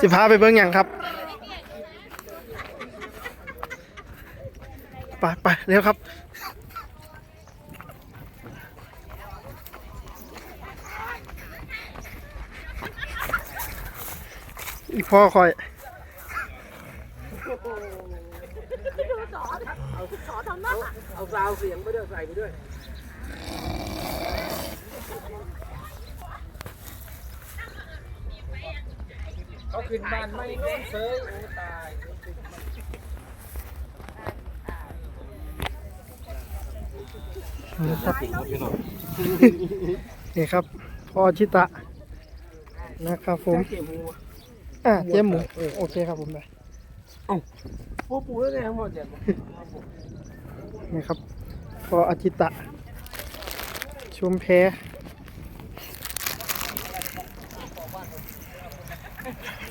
สิพาไปเบิ้งอย่างครับ ไปไปเร็วครับอีพ่อคอย เอาซาวเสียงไปด้วยใส่ไปด้วย เขาขึ้นบ้านไม่โน้นเซิร์ฟโอ้ตายนี่ครับพ่อชิตะนะครับผมเก็บหูอะเจ๊หมูเออโอเคครับผมได้ปูปูได้เลยทั้งหมดเจ็ดนี่ครับพ่ออาชิตะชุมแพ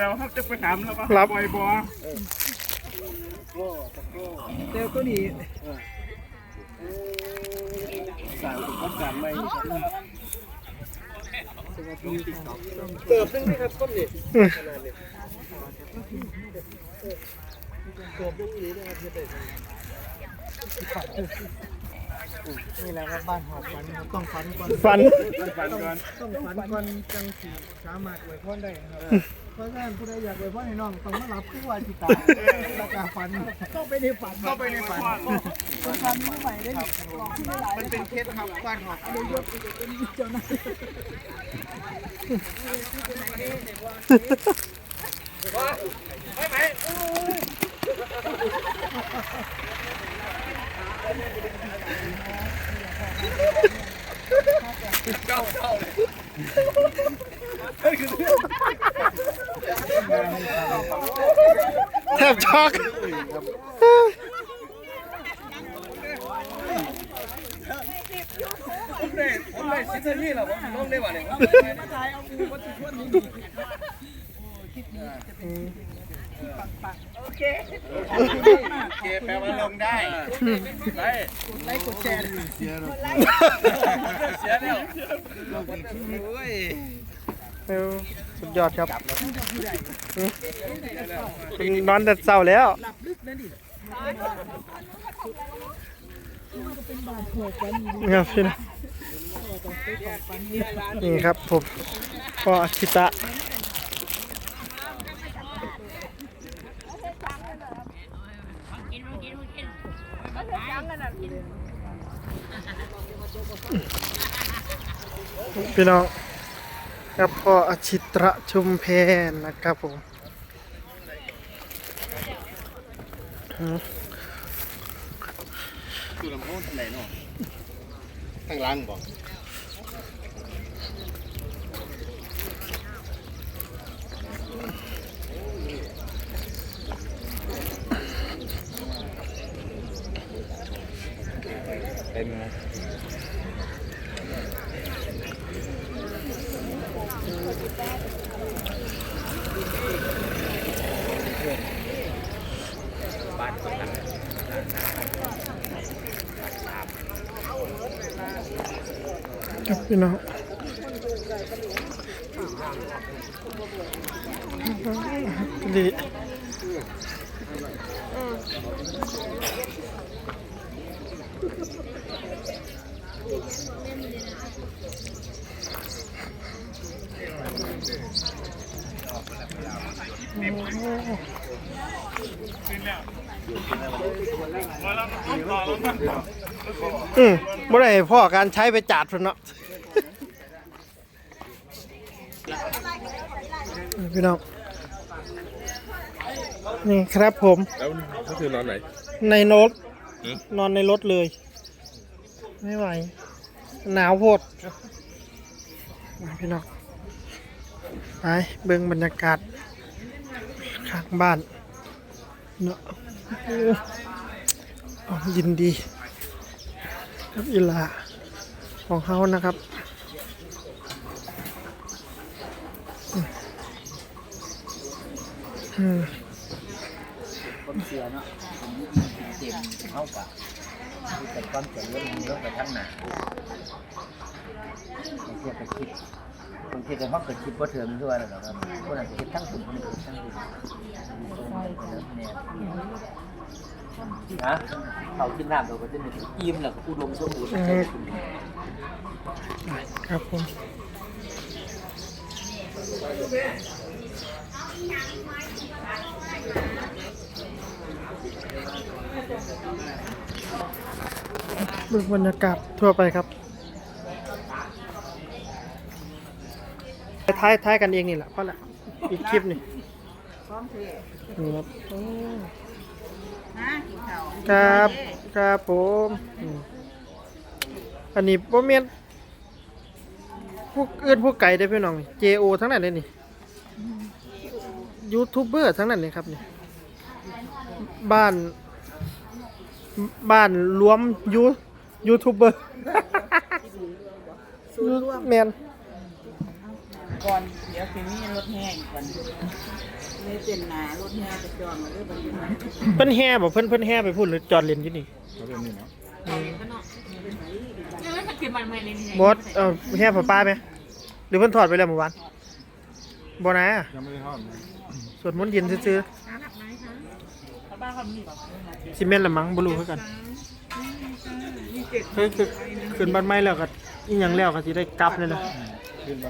แล้วครับจะไปถามแล้วว่ารับ ปล่อยบอเดี๋ยวก็ดีสาวถึงต้องการไม่เติบนึงนะครับก้นนี่ขนาดนี้เติบนึงนี้นะครับจะเป็น นี่แหละครับบ้านหอบฝันต้องฝันก่อนฝันฟันก่อนต้องฝันก่อนจังสีสามารถอวยพรได้ครับเพราะฉะนั้นผู้ใดอยากอวยพรให้น้องต้องมารับผู้ว่าจิตาแล้วก็ฝันต้องไปในฝันเข้าไปในฝันต้องฝันรู้ใหม่ได้หมันเป็นเคสครับบ้านหอบเลยยกเป็นเจ้าหน้าแท บช็อกผมได้ผมได้ซิสนี่แหละผมน้องได้ว่าเนี่ยเก็บแปลว่าลงได้ได้ไลค์กดแชร์เสียแล้วเสียแล้วโอ้ย เอวสุดยอดครับคุณนอนแต่เศร้าแล้วนี่ครับพี่นะนี่ครับผมพ่ออาชิตะพี่น้อง ครับพ่ออาชิตระชุมแพรนะครับผมอืมอยู่ลำโพงทางไหนเนาะทางล่างบอกเต็มน ครับพี่น้องดีอืมบ่ได้ให้พ่อการใช้ไปจัดพุ่นเนาะ พี่น้องนี่ครับผม แล้วก็คือนอนไหน ในรถหือนอนในรถเลย ไม่ไหว หนาวโพดมาพี่น้องไปเบิ่งบรรยากาศางบ้านเนาะโอ้เอายินดี ครับอีหลาของเขานะครับอืมอืม คนเสียเนาะเจ็บเท่ากับแต่ความเจ็บเรื่องเรื่องไปทั้งหนาบางทีก็คิดบางทีก็ห้องก็คิดว่าเธอมันด้วยหรอกครับคนอาจจะคิดทั้งสุดคนอื่นคิดทั้งสุดเนี่ยนะเขาคิดน้ำเราก็จะมีอิ่มแล้วก็อุดมสมบูรณ์ครับผม เบิ่งบรรยากาศทั่วไปครับ ท้ายท้ายกันเองนี่แหละเพราะแหละอีกคลิปนี่พร้อมเทนี่ครับครับครับผม อันนี้บ่แม่นพวกเอื้อนพวกไก่ได้พี่น้อง JO ทั้งนั้นเลยนี่ ยูทูบเบอร์ทั้งนั้นเลยครับนี่บ้านบ้านรวมยูยูทูบเบอร์ยูแมนก่อนเดี๋ยวสิมีรถแห่อีกวันเลยเต็นหนารถแห่จะจองมาด้วยบัดนี้นะเพิ่นแห่บ่เพิ่นเพิ่นแห่ไปพูดหรือจอดเล่นอยู่นี่บอสเอ่อแห่ผ้าป้าไหมหรือเพิ่นถอดไปแล้วเมื่อวานบ่นะยังไม่ได้ทอด สวดมนต์เย็นซื่อๆซีเมนต์ละมั้งบ่รู้คือกันคือคือขึ้นบ้านใหม่แล้วก็อีหยังแล้วก็สิได้กลับเลยนะ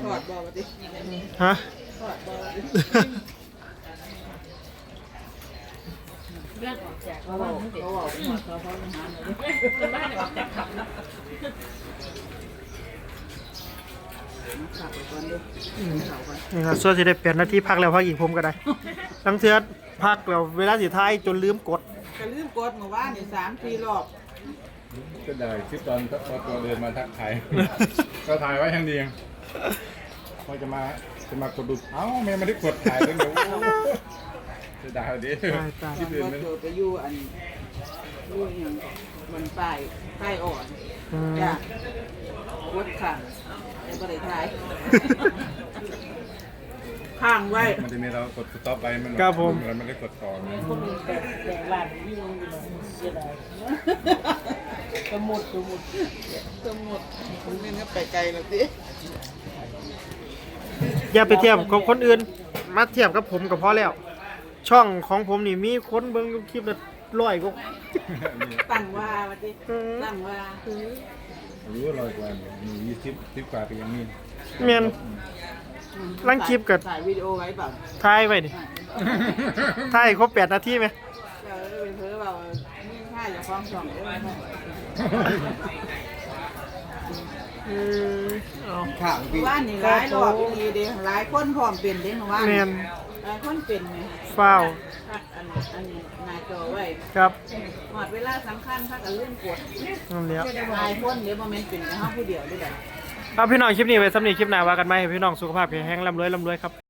ถอดบ่บัดนี้ฮะ ถอดบ่บัดนี้เขาบอกเขาบอกเขาเขาหาหน่อยดิขับ ไปก่อนดิเขาก่อนนี่ครับส่วนสิได้เปลี่ยนหน้าที่พักแล้วพักอีกผมก็ได้ทั้งเทือพักแล้วเวลาสิท้ายจนลืมกดก็ลืมกดเมื่อวานนี่สามสี่รอบก็ได้คลิปตอนพอตัวเดินมาทักทายก็ถ่ายไว้ทั้งดีพอจะมาจะมากดดูเอ้าแม่ไม่ได้กดถ่ายเลยเดี๋ยวจะได้ดิตายตายคลิปอื่นว่าไม่โจไปอยู่อันอยู่อย่างมันป้ายป้ายอ่อนอืมจ้ะกดขัง แต่ก็ได้ทายข้างไว้มันจะมีเรากดสต็อปไปมันครับผมเราไม่ได้กดต่อไงแต่แต่ร้านนี้ยังเสียดายสมุดสมุดสมุดคุณนี่ก็ไปไกลแล้วสิอย่าไปเทียบกับคนอื่น มาเทียบกับผมก็พอแล้ว ช่องของผมนี่มีคนเบิ่งอยู่คลิปละร้อยกว่า ตั้งว่าว่าสิตั้งว่า รู้ว่าลอยกว่าเนี่ยมียี่สิบสิบกว่าก็ยังมีแม่น ลังคลิปกับถ่ายวิดีโอไว้เปล่าถ่ายไว้นี่ถ่ายครบ8นาทีไหมเราเป็นเพื่อว่านี่ค่าอย่าฟ้องสองเด้อเออเอาข้างพี่ว่านี่หลายรอบดีเด้หลายคนพร้อมเป็นเด้ว่า แม่น หลายคนเป็นไหมฟ้าวพักอันอันหน้าจอไว้ครับหมดเวลาสำคัญพักกันเลื่อนกดนั่นแหละหลายคนเดี๋ยวโมเมนต์เป็นในห้องผู้เดียวด้วยกันเอาพี่น้องคลิปนี้ไว้สำหรับคลิปหน้าว่ากันไหมให้พี่น้องสุขภาพแข็งแรงร่ำรวยร่ำรวยครับ